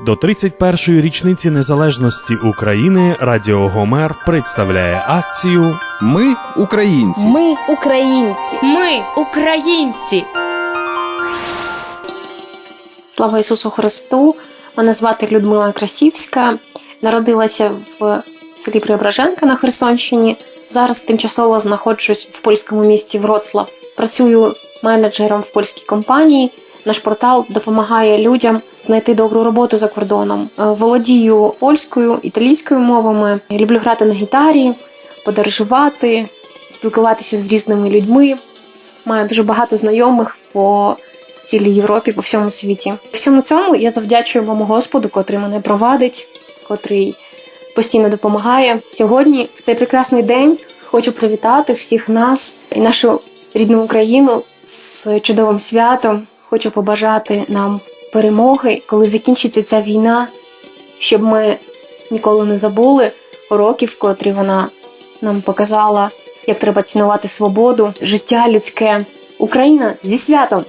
До 31-ї річниці незалежності України Радіо Гомер представляє акцію Ми українці. Ми українці. Ми українці. Слава Ісусу Христу! Мене звати Людмила Красівська. Народилася в селі Преображенка на Херсонщині. Зараз тимчасово знаходжусь в польському місті Вроцлав. Працюю менеджером в польській компанії. Наш портал допомагає людям знайти добру роботу за кордоном. Е, Володію польською, італійською мовами. Люблю грати на гітарі, подорожувати, спілкуватися з різними людьми. Маю дуже багато знайомих по цілій Європі, по всьому світі. Всьому цьому я завдячую моєму Господу, котрий мене провадить, котрий постійно допомагає. Сьогодні, в цей прекрасний день, хочу привітати всіх нас і нашу рідну Україну з чудовим святом. Хочу побажати нам перемоги, коли закінчиться ця війна, щоб ми ніколи не забули уроків, котрі вона нам показала, як треба цінувати свободу, життя людське. Україна зі святом!